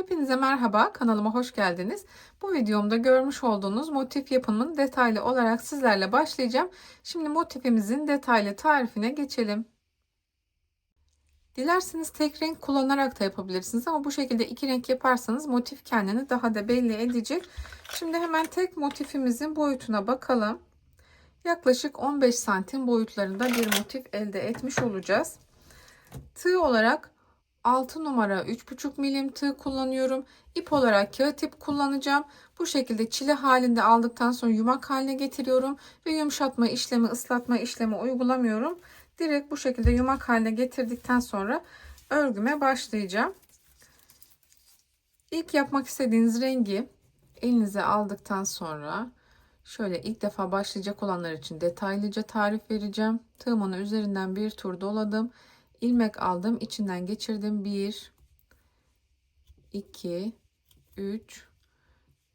Hepinize merhaba, kanalıma hoş geldiniz. Bu videomda görmüş olduğunuz motif yapımını detaylı olarak sizlerle başlayacağım. Şimdi motifimizin detaylı tarifine geçelim. Dilerseniz tek renk kullanarak da yapabilirsiniz ama bu şekilde iki renk yaparsanız motif kendini daha da belli edecek. Şimdi hemen tek motifimizin boyutuna bakalım. Yaklaşık 15 santim boyutlarında bir motif elde etmiş olacağız. Tığ olarak 6 numara 3,5 milim tığ kullanıyorum. İp olarak kağıt ip kullanacağım. Bu şekilde çile halinde aldıktan sonra yumak haline getiriyorum. Ve yumuşatma işlemi, ıslatma işlemi uygulamıyorum. Direkt bu şekilde yumak haline getirdikten sonra örgüme başlayacağım. İlk yapmak istediğiniz rengi elinize aldıktan sonra şöyle ilk defa başlayacak olanlar için detaylıca tarif vereceğim. Tığımın üzerinden bir tur doladım ilmek aldım içinden geçirdim. 1 2 3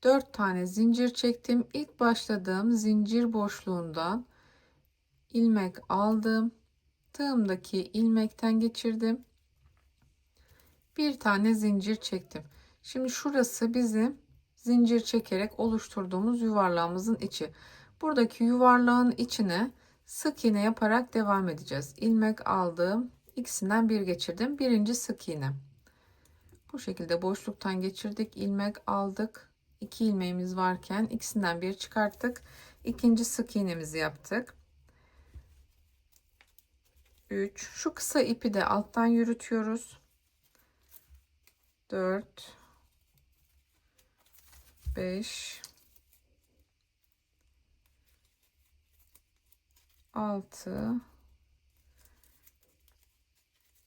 4 tane zincir çektim. İlk başladığım zincir boşluğundan ilmek aldım. Tığımdaki ilmekten geçirdim. Bir tane zincir çektim. Şimdi şurası bizim zincir çekerek oluşturduğumuz yuvarlağımızın içi. Buradaki yuvarlağın içine sık iğne yaparak devam edeceğiz. İlmek aldım ikisinden bir geçirdim. Birinci sık iğne. Bu şekilde boşluktan geçirdik. ilmek aldık. İki ilmeğimiz varken ikisinden bir çıkarttık. İkinci sık iğnemizi yaptık. 3. Şu kısa ipi de alttan yürütüyoruz. 4 5 6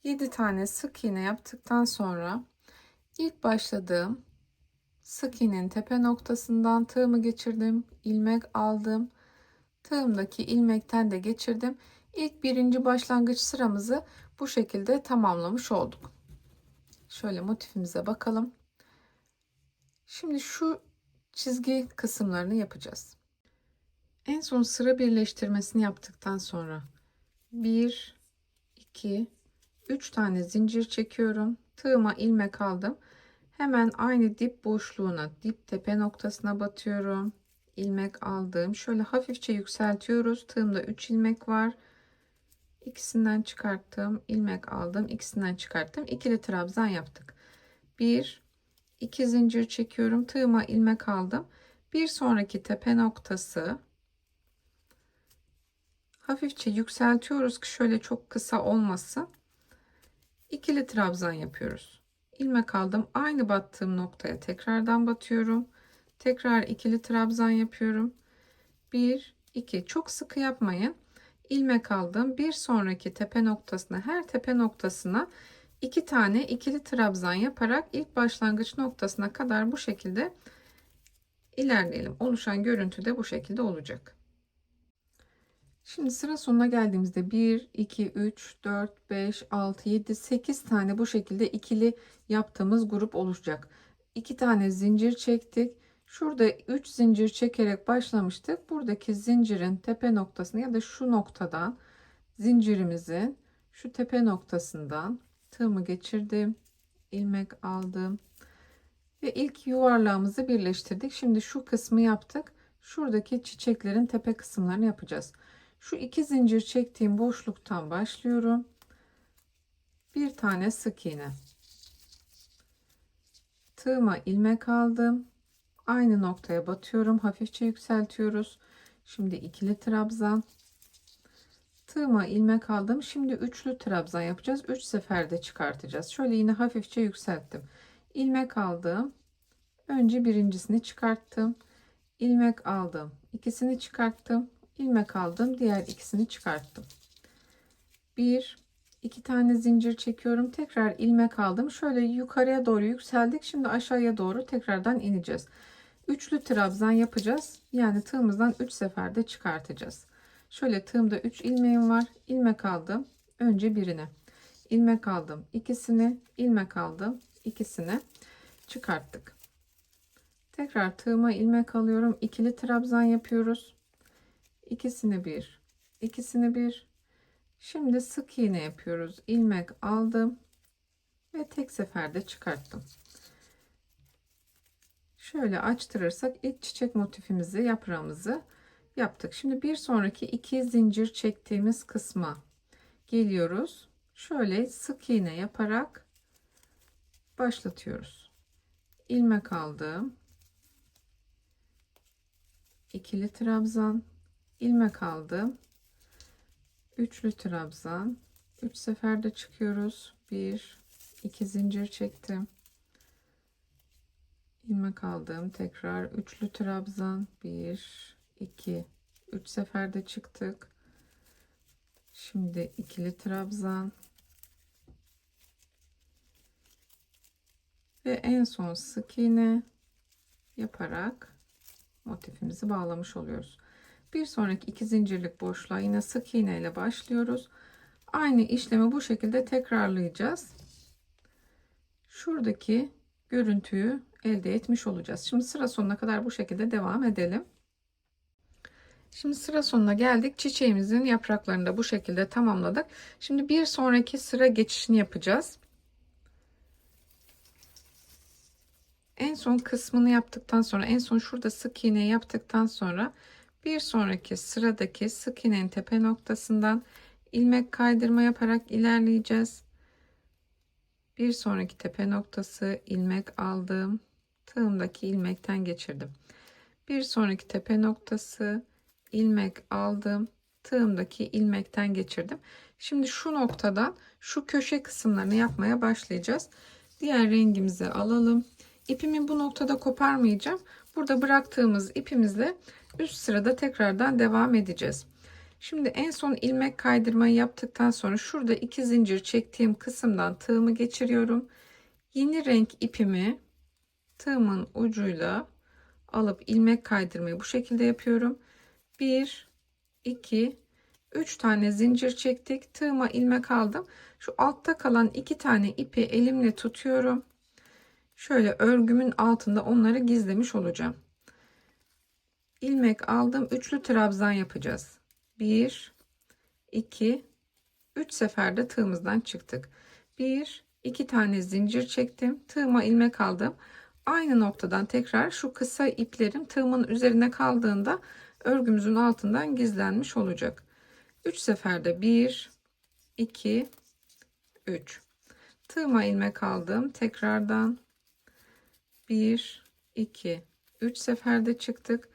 7 tane sık iğne yaptıktan sonra ilk başladığım sık iğnenin tepe noktasından tığımı geçirdim. ilmek aldım. Tığımdaki ilmekten de geçirdim. İlk birinci başlangıç sıramızı bu şekilde tamamlamış olduk. Şöyle motifimize bakalım. Şimdi şu çizgi kısımlarını yapacağız. En son sıra birleştirmesini yaptıktan sonra 1 2 3 tane zincir çekiyorum. Tığıma ilmek aldım. Hemen aynı dip boşluğuna, dip tepe noktasına batıyorum. ilmek aldım. Şöyle hafifçe yükseltiyoruz. Tığımda 3 ilmek var. İkisinden çıkarttım. ilmek aldım. ikisinden çıkarttım. İkili trabzan yaptık. 1 2 zincir çekiyorum. Tığıma ilmek aldım. Bir sonraki tepe noktası hafifçe yükseltiyoruz ki şöyle çok kısa olmasın ikili trabzan yapıyoruz. ilmek aldım. Aynı battığım noktaya tekrardan batıyorum. Tekrar ikili trabzan yapıyorum. 1 2 çok sıkı yapmayın. ilmek aldım. Bir sonraki tepe noktasına her tepe noktasına iki tane ikili trabzan yaparak ilk başlangıç noktasına kadar bu şekilde ilerleyelim. Oluşan görüntü de bu şekilde olacak. Şimdi sıra sonuna geldiğimizde 1, 2, 3, 4, 5, 6, 7, 8 tane bu şekilde ikili yaptığımız grup oluşacak. 2 tane zincir çektik. Şurada 3 zincir çekerek başlamıştık. Buradaki zincirin tepe noktasını ya da şu noktadan zincirimizin şu tepe noktasından tığımı geçirdim. ilmek aldım. Ve ilk yuvarlağımızı birleştirdik. Şimdi şu kısmı yaptık. Şuradaki çiçeklerin tepe kısımlarını yapacağız. Şu iki zincir çektiğim boşluktan başlıyorum. Bir tane sık iğne. Tığıma ilmek aldım. Aynı noktaya batıyorum. Hafifçe yükseltiyoruz. Şimdi ikili trabzan. Tığıma ilmek aldım. Şimdi üçlü trabzan yapacağız. Üç seferde çıkartacağız. Şöyle yine hafifçe yükselttim. İlmek aldım. Önce birincisini çıkarttım. ilmek aldım. İkisini çıkarttım ilmek aldım diğer ikisini çıkarttım. Bir iki tane zincir çekiyorum. Tekrar ilmek aldım. Şöyle yukarıya doğru yükseldik. Şimdi aşağıya doğru tekrardan ineceğiz. Üçlü trabzan yapacağız. Yani tığımızdan 3 seferde çıkartacağız. Şöyle tığımda 3 ilmeğim var. İlmek aldım. Önce birine. İlmek aldım ikisini. İlmek aldım ikisini. Çıkarttık. Tekrar tığıma ilmek alıyorum. İkili trabzan yapıyoruz ikisini bir ikisini bir şimdi sık iğne yapıyoruz ilmek aldım ve tek seferde çıkarttım Şöyle açtırırsak ilk çiçek motifimizi, yaprağımızı yaptık. Şimdi bir sonraki iki zincir çektiğimiz kısma geliyoruz. Şöyle sık iğne yaparak başlatıyoruz. ilmek aldım. ikili trabzan, ilmek aldım. Üçlü trabzan, 3 seferde çıkıyoruz. 1 2 zincir çektim. ilmek aldım. Tekrar üçlü trabzan, 1 2 3 seferde çıktık. Şimdi ikili trabzan ve en son sık iğne yaparak motifimizi bağlamış oluyoruz. Bir sonraki iki zincirlik boşluğa yine sık iğne ile başlıyoruz. Aynı işlemi bu şekilde tekrarlayacağız. Şuradaki görüntüyü elde etmiş olacağız. Şimdi sıra sonuna kadar bu şekilde devam edelim. Şimdi sıra sonuna geldik. Çiçeğimizin yapraklarını da bu şekilde tamamladık. Şimdi bir sonraki sıra geçişini yapacağız. En son kısmını yaptıktan sonra en son şurada sık iğne yaptıktan sonra bir sonraki sıradaki sık iğnenin tepe noktasından ilmek kaydırma yaparak ilerleyeceğiz. Bir sonraki tepe noktası ilmek aldım. Tığımdaki ilmekten geçirdim. Bir sonraki tepe noktası ilmek aldım. Tığımdaki ilmekten geçirdim. Şimdi şu noktadan şu köşe kısımlarını yapmaya başlayacağız. Diğer rengimizi alalım. İpimi bu noktada koparmayacağım. Burada bıraktığımız ipimizle üst sırada tekrardan devam edeceğiz. Şimdi en son ilmek kaydırmayı yaptıktan sonra şurada iki zincir çektiğim kısımdan tığımı geçiriyorum. Yeni renk ipimi tığımın ucuyla alıp ilmek kaydırmayı bu şekilde yapıyorum. 1 2 3 tane zincir çektik. Tığıma ilmek aldım. Şu altta kalan iki tane ipi elimle tutuyorum. Şöyle örgümün altında onları gizlemiş olacağım. İlmek aldım. Üçlü trabzan yapacağız. 1 2 3 seferde tığımızdan çıktık. 1 2 tane zincir çektim. Tığıma ilmek aldım. Aynı noktadan tekrar şu kısa iplerim tığımın üzerine kaldığında örgümüzün altından gizlenmiş olacak. 3 seferde 1 2 3 tığıma ilmek aldım. Tekrardan 1 2 3 seferde çıktık.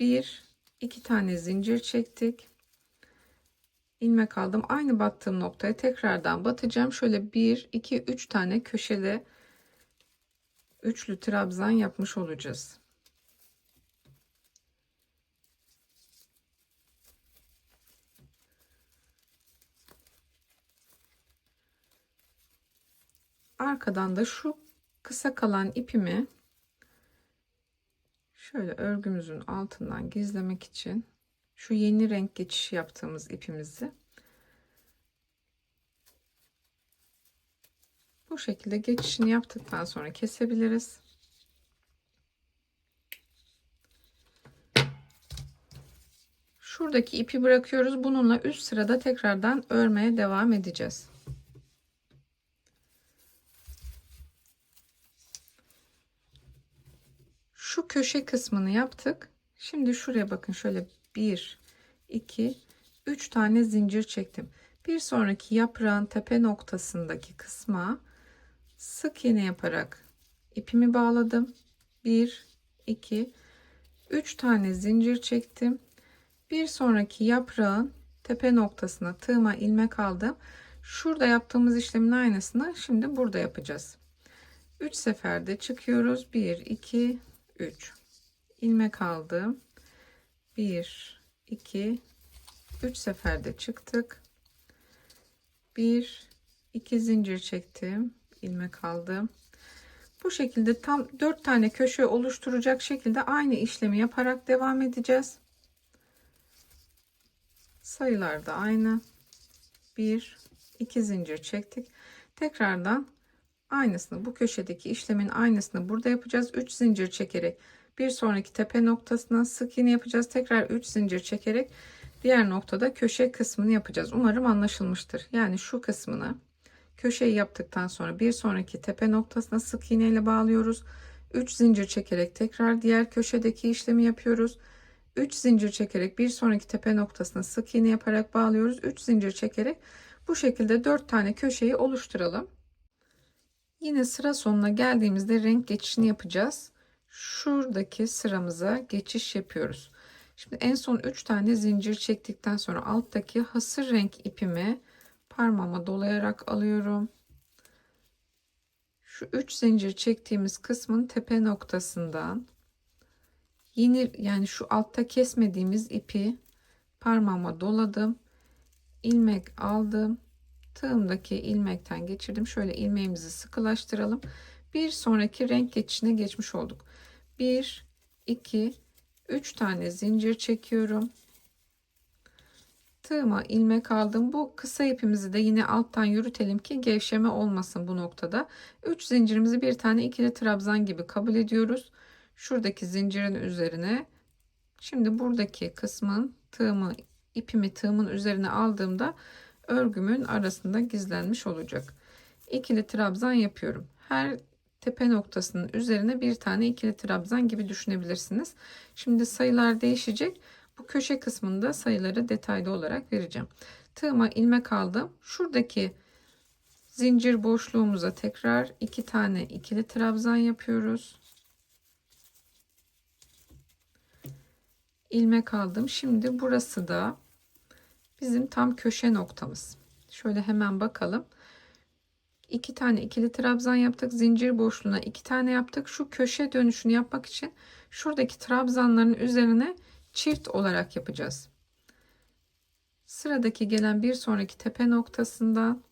1 2 tane zincir çektik. ilmek aldım. Aynı battığım noktaya tekrardan batacağım. Şöyle 1 2 3 tane köşede üçlü trabzan yapmış olacağız. Arkadan da şu kısa kalan ipimi şöyle örgümüzün altından gizlemek için şu yeni renk geçişi yaptığımız ipimizi bu şekilde geçişini yaptıktan sonra kesebiliriz. Şuradaki ipi bırakıyoruz. Bununla üst sırada tekrardan örmeye devam edeceğiz. Şu köşe kısmını yaptık. Şimdi şuraya bakın şöyle 1 2 3 tane zincir çektim. Bir sonraki yaprağın tepe noktasındaki kısma sık iğne yaparak ipimi bağladım. 1 2 3 tane zincir çektim. Bir sonraki yaprağın tepe noktasına tığıma ilmek aldım. Şurada yaptığımız işlemin aynısını şimdi burada yapacağız. 3 seferde çıkıyoruz. 1 2 3 ilmek aldım. 1 2 3 seferde çıktık. 1 2 zincir çektim. İlmek aldım. Bu şekilde tam 4 tane köşe oluşturacak şekilde aynı işlemi yaparak devam edeceğiz. Sayılar da aynı. 1 2 zincir çektik. Tekrardan aynısını bu köşedeki işlemin aynısını burada yapacağız 3 zincir çekerek bir sonraki tepe noktasına sık iğne yapacağız tekrar 3 zincir çekerek diğer noktada köşe kısmını yapacağız umarım anlaşılmıştır yani şu kısmını köşeyi yaptıktan sonra bir sonraki tepe noktasına sık iğne ile bağlıyoruz 3 zincir çekerek tekrar diğer köşedeki işlemi yapıyoruz. 3 zincir çekerek bir sonraki tepe noktasına sık iğne yaparak bağlıyoruz. 3 zincir çekerek bu şekilde 4 tane köşeyi oluşturalım. Yine sıra sonuna geldiğimizde renk geçişini yapacağız. Şuradaki sıramıza geçiş yapıyoruz. Şimdi en son 3 tane zincir çektikten sonra alttaki hasır renk ipimi parmağıma dolayarak alıyorum. Şu 3 zincir çektiğimiz kısmın tepe noktasından yeni yani şu altta kesmediğimiz ipi parmağıma doladım. ilmek aldım. Tığımdaki ilmekten geçirdim. Şöyle ilmeğimizi sıkılaştıralım. Bir sonraki renk geçişine geçmiş olduk. 1 2 3 tane zincir çekiyorum. Tığıma ilmek aldım. Bu kısa ipimizi de yine alttan yürütelim ki gevşeme olmasın bu noktada. 3 zincirimizi bir tane ikili trabzan gibi kabul ediyoruz. Şuradaki zincirin üzerine şimdi buradaki kısmın tığımı ipimi tığımın üzerine aldığımda örgümün arasında gizlenmiş olacak. İkili trabzan yapıyorum. Her tepe noktasının üzerine bir tane ikili trabzan gibi düşünebilirsiniz. Şimdi sayılar değişecek. Bu köşe kısmında sayıları detaylı olarak vereceğim. Tığıma ilmek aldım. Şuradaki zincir boşluğumuza tekrar iki tane ikili trabzan yapıyoruz. ilmek aldım. Şimdi burası da bizim tam köşe noktamız. Şöyle hemen bakalım. İki tane ikili trabzan yaptık. Zincir boşluğuna iki tane yaptık. Şu köşe dönüşünü yapmak için şuradaki trabzanların üzerine çift olarak yapacağız. Sıradaki gelen bir sonraki tepe noktasından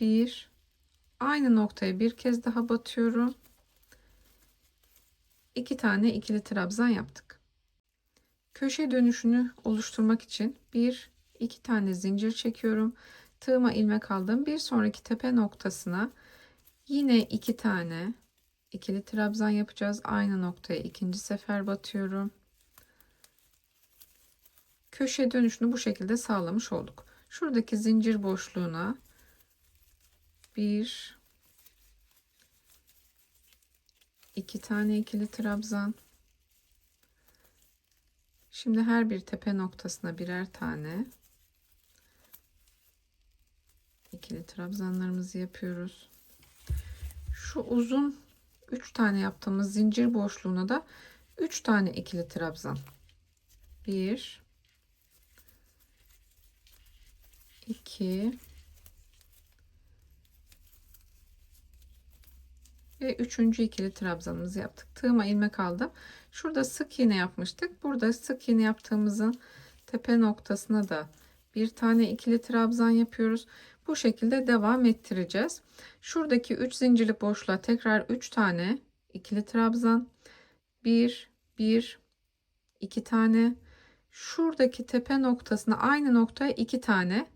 bir aynı noktaya bir kez daha batıyorum. İki tane ikili trabzan yaptık. Köşe dönüşünü oluşturmak için bir iki tane zincir çekiyorum. Tığıma ilmek aldım. Bir sonraki tepe noktasına yine iki tane ikili trabzan yapacağız. Aynı noktaya ikinci sefer batıyorum. Köşe dönüşünü bu şekilde sağlamış olduk. Şuradaki zincir boşluğuna bir iki tane ikili trabzan. Şimdi her bir tepe noktasına birer tane ikili trabzanlarımızı yapıyoruz. Şu uzun 3 tane yaptığımız zincir boşluğuna da 3 tane ikili trabzan. 1 2 ve üçüncü ikili trabzanımızı yaptık. Tığıma ilmek aldım. Şurada sık iğne yapmıştık. Burada sık iğne yaptığımızın tepe noktasına da bir tane ikili trabzan yapıyoruz. Bu şekilde devam ettireceğiz. Şuradaki 3 zincirlik boşluğa tekrar 3 tane ikili trabzan. 1 1 2 tane. Şuradaki tepe noktasına aynı noktaya 2 tane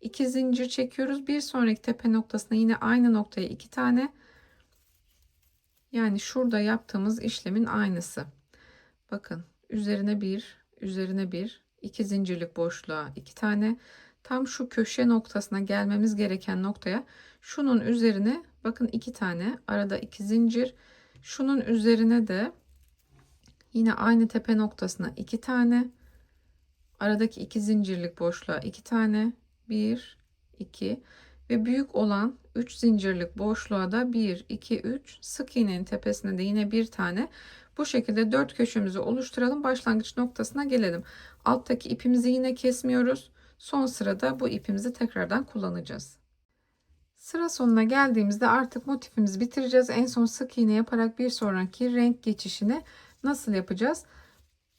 2 zincir çekiyoruz. Bir sonraki tepe noktasına yine aynı noktaya 2 tane. Yani şurada yaptığımız işlemin aynısı. Bakın üzerine bir, üzerine bir, iki zincirlik boşluğa iki tane. Tam şu köşe noktasına gelmemiz gereken noktaya şunun üzerine bakın iki tane arada iki zincir. Şunun üzerine de yine aynı tepe noktasına iki tane. Aradaki iki zincirlik boşluğa iki tane. Bir, iki ve büyük olan 3 zincirlik boşluğa da 1 2 3 sık iğnenin tepesine de yine bir tane. Bu şekilde 4 köşemizi oluşturalım. Başlangıç noktasına gelelim. Alttaki ipimizi yine kesmiyoruz. Son sırada bu ipimizi tekrardan kullanacağız. Sıra sonuna geldiğimizde artık motifimizi bitireceğiz. En son sık iğne yaparak bir sonraki renk geçişini nasıl yapacağız?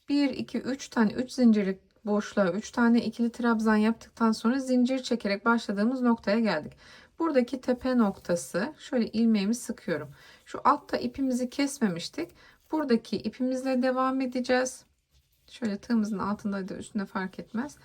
1 2 3 tane 3 zincirlik boşluğa 3 tane ikili trabzan yaptıktan sonra zincir çekerek başladığımız noktaya geldik. Buradaki tepe noktası şöyle ilmeğimi sıkıyorum. Şu altta ipimizi kesmemiştik. Buradaki ipimizle devam edeceğiz. Şöyle tığımızın altında da üstünde fark etmez.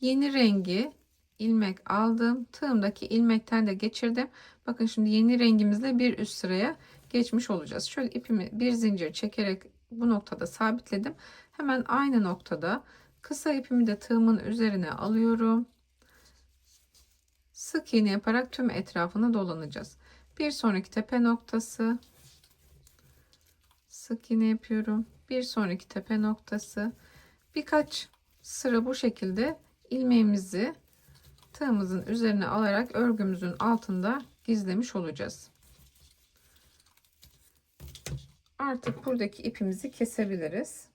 Yeni rengi ilmek aldım. Tığımdaki ilmekten de geçirdim. Bakın şimdi yeni rengimizle bir üst sıraya geçmiş olacağız. Şöyle ipimi bir zincir çekerek bu noktada sabitledim. Hemen aynı noktada Kısa ipimi de tığımın üzerine alıyorum. Sık iğne yaparak tüm etrafını dolanacağız. Bir sonraki tepe noktası. Sık iğne yapıyorum. Bir sonraki tepe noktası. Birkaç sıra bu şekilde ilmeğimizi tığımızın üzerine alarak örgümüzün altında gizlemiş olacağız. Artık buradaki ipimizi kesebiliriz.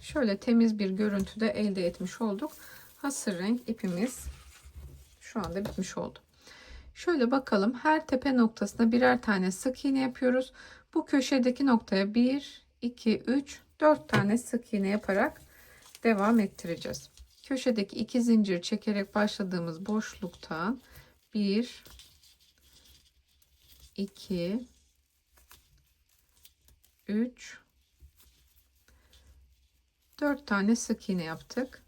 Şöyle temiz bir görüntüde elde etmiş olduk. Hasır renk ipimiz şu anda bitmiş oldu. Şöyle bakalım her tepe noktasına birer tane sık iğne yapıyoruz. Bu köşedeki noktaya 1, 2, 3, 4 tane sık iğne yaparak devam ettireceğiz. Köşedeki iki zincir çekerek başladığımız boşluktan 1, 2, 3, 4 tane sık iğne yaptık.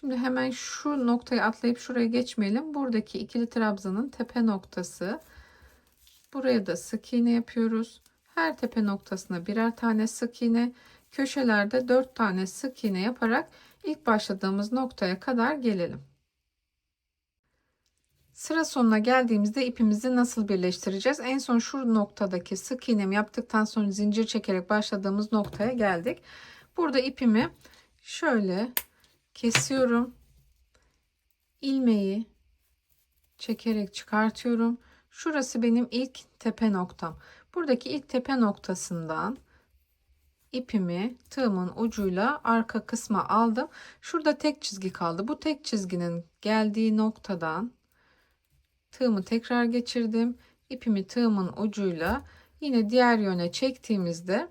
Şimdi hemen şu noktayı atlayıp şuraya geçmeyelim. Buradaki ikili trabzanın tepe noktası. Buraya da sık iğne yapıyoruz. Her tepe noktasına birer tane sık iğne, köşelerde 4 tane sık iğne yaparak ilk başladığımız noktaya kadar gelelim. Sıra sonuna geldiğimizde ipimizi nasıl birleştireceğiz? En son şu noktadaki sık iğnemi yaptıktan sonra zincir çekerek başladığımız noktaya geldik. Burada ipimi şöyle kesiyorum. ilmeği çekerek çıkartıyorum. Şurası benim ilk tepe noktam. Buradaki ilk tepe noktasından ipimi tığımın ucuyla arka kısma aldım. Şurada tek çizgi kaldı. Bu tek çizginin geldiği noktadan tığımı tekrar geçirdim. İpimi tığımın ucuyla yine diğer yöne çektiğimizde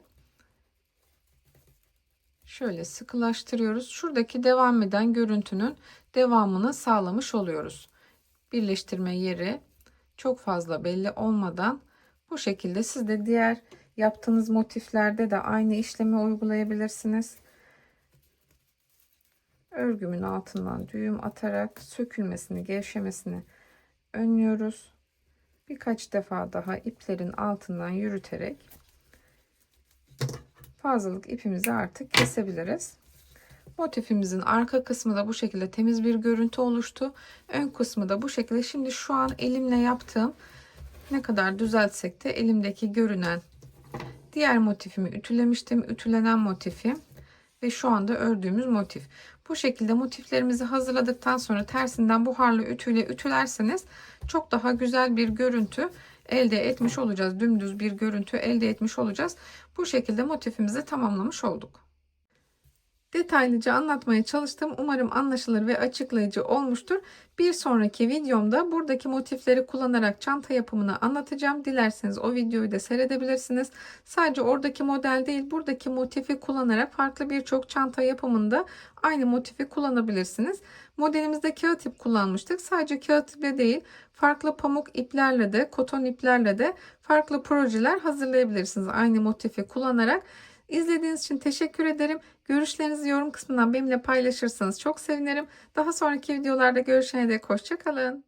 şöyle sıkılaştırıyoruz. Şuradaki devam eden görüntünün devamını sağlamış oluyoruz. Birleştirme yeri çok fazla belli olmadan bu şekilde siz de diğer yaptığınız motiflerde de aynı işlemi uygulayabilirsiniz. Örgümün altından düğüm atarak sökülmesini, gevşemesini önlüyoruz. Birkaç defa daha iplerin altından yürüterek fazlalık ipimizi artık kesebiliriz. Motifimizin arka kısmı da bu şekilde temiz bir görüntü oluştu. Ön kısmı da bu şekilde. Şimdi şu an elimle yaptığım ne kadar düzeltsek de elimdeki görünen diğer motifimi ütülemiştim. Ütülenen motifim ve şu anda ördüğümüz motif. Bu şekilde motiflerimizi hazırladıktan sonra tersinden buharlı ütüyle ütülerseniz çok daha güzel bir görüntü elde etmiş olacağız. Dümdüz bir görüntü elde etmiş olacağız. Bu şekilde motifimizi tamamlamış olduk. Detaylıca anlatmaya çalıştım. Umarım anlaşılır ve açıklayıcı olmuştur. Bir sonraki videomda buradaki motifleri kullanarak çanta yapımını anlatacağım. Dilerseniz o videoyu da seyredebilirsiniz. Sadece oradaki model değil, buradaki motifi kullanarak farklı birçok çanta yapımında aynı motifi kullanabilirsiniz. Modelimizde kağıt ip kullanmıştık. Sadece kağıt iple değil, farklı pamuk iplerle de, koton iplerle de farklı projeler hazırlayabilirsiniz. Aynı motifi kullanarak. İzlediğiniz için teşekkür ederim. Görüşlerinizi yorum kısmından benimle paylaşırsanız çok sevinirim. Daha sonraki videolarda görüşene dek hoşçakalın.